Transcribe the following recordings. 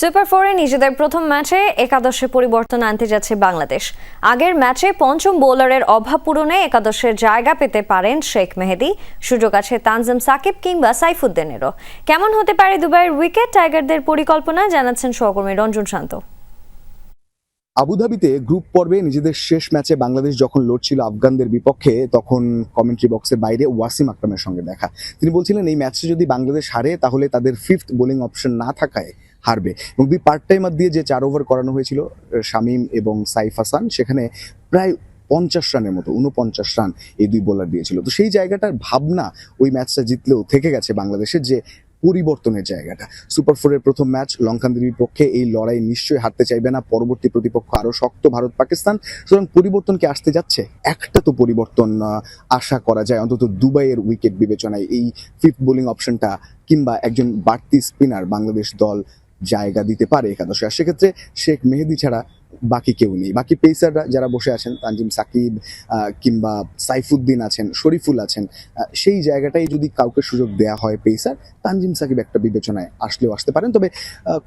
Super ফোরে নিজেদের প্রথম ম্যাচে একাদশে পরিবর্তন আনতে যাচ্ছে বাংলাদেশ। আগের ম্যাচে পঞ্চম বোলারের অভাব পূরণে একাদশের জায়গা পেতে পারেন শেখ মেহেদি। সুযোগ আছে তানজিম সাকিব কিংবা সাইফুদ্দিনেরও। কেমন হতে পারে দুবাইয়ের উইকেট? টাইগারদের পরিকল্পনা জানাচ্ছেন সহকর্মী রঞ্জন শান্ত। আবুধাবিতে গ্রুপ পর্বে নিজেদের শেষ ম্যাচে বাংলাদেশ যখন লড়ছিল আফগানদের বিপক্ষে, তখন কমেন্ট্রি বক্সের বাইরে ওয়াসিম আকরামের সঙ্গে দেখা। তিনি বলছিলেন, এই ম্যাচে যদি বাংলাদেশ হারে, তাহলে তাদের ফিফথ বোলিং অপশন না থাকায় হারবে। এবং দুই পার্ট টাইমার দিয়ে যে চার ওভার করানো হয়েছিল শামীম এবং সাইফ হাসান, সেখানে প্রায় পঞ্চাশ রানের মতো উনপঞ্চাশ রান এই দুই বোলার দিয়েছিল। তো সেই জায়গাটার ভাবনা ওই ম্যাচটা জিতলেও থেকে গেছে বাংলাদেশের যে পরিবর্তনের জায়গাটা। সুপার ফোরের প্রথম ম্যাচ লঙ্কানদের বিপক্ষে এই লড়াই নিশ্চয়ই হারতে চাইবে না। পরবর্তী প্রতিপক্ষ আরও শক্ত ভারত, পাকিস্তান। সুতরাং পরিবর্তন কি আসতে যাচ্ছে? একটা তো পরিবর্তন আশা করা যায়। অন্তত দুবাইয়ের উইকেট বিবেচনায় এই ফিফথ বোলিং অপশনটা কিংবা একজন বাড়তি স্পিনার বাংলাদেশ দল জায়গা দিতে পারে একাদশে। আর সেক্ষেত্রে শেখ মেহেদি ছাড়া বাকি কেউ নেই। বাকি পেসাররা যারা বসে আছেন, তানজিম সাকিব কিংবা সাইফুদ্দিন আছেন, শরীফুল আছেন সেই জায়গাটাই যদি কাউকে সুযোগ দেয়া হয় পেসার, তানজিম সাকিব একটা বিবেচনায় আসলেও আসতে পারেন। তবে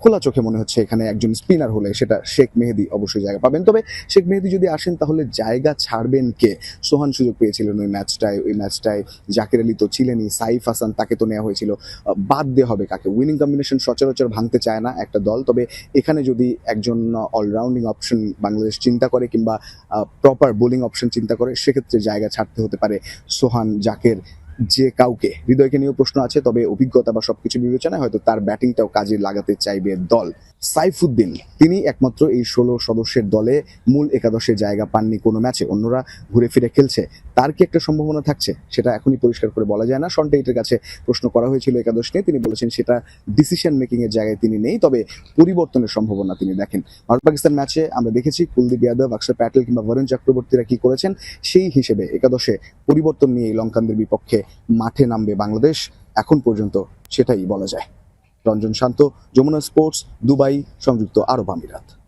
খোলা চোখে মনে হচ্ছে এখানে একজন স্পিনার হলে সেটা শেখ মেহেদি অবশ্যই জায়গা পাবেন। তবে, শেখ মেহেদি যদি আসেন, তাহলে জায়গা ছাড়বেন কে? সোহান সুযোগ পেয়েছিলেন ওই ম্যাচটায় ওই ম্যাচটায় জাকির আলী তো ছিলেনই, সাইফ হাসান তাকে তো নেওয়া হয়েছিল। বাদ দিয়ে হবে কাকে? উইনিং কম্বিনেশন সচরাচর ভাঙতে চায় না একটা দল। তবে, এখানে যদি একজন অলরাউন্ডিং অপশন বাংলাদেশ চিন্তা করে কিংবা প্রপার বোলিং অপশন চিন্তা করে, সেক্ষেত্রে জায়গা ছাড়তে হতে পারে সোহান জাকের যে কাউকে হৃদয়কে নিয়েও প্রশ্ন আছে, তবে অভিজ্ঞতা বা সবকিছু বিবেচনায় হয়তো তার ব্যাটিংটাও কাজে লাগাতে চাইবে দল। সাইফুদ্দিন, তিনি একমাত্র এই ষোলো সদস্যের দলে মূল একাদশে জায়গা পাননি কোনো ম্যাচে। অন্যরা ঘুরে ফিরে খেলছে। তার কি একটা সম্ভাবনা থাকছে? সেটা এখনই পরিষ্কার করে বলা যায় না। শন টেইটের কাছে প্রশ্ন করা হয়েছিল একাদশ নিয়ে। তিনি বলেছেন সেটা ডিসিশন মেকিং এর জায়গায় তিনি নেই, তবে পরিবর্তনের সম্ভাবনা তিনি দেখেন। ভারত পাকিস্তান ম্যাচে আমরা দেখেছি কুলদীপ যাদব, অক্ষর প্যাটেল কিংবা বরুণ চক্রবর্তীরা কি করেছেন? সেই হিসেবে একাদশে পরিবর্তন নিয়ে লঙ্কানদের বিপক্ষে মাঠে নামবে বাংলাদেশ, এখন পর্যন্ত সেটাই বলা যায়। রঞ্জন শান্ত, যমুনা স্পোর্টস, দুবাই, সংযুক্ত আরব আমিরাত।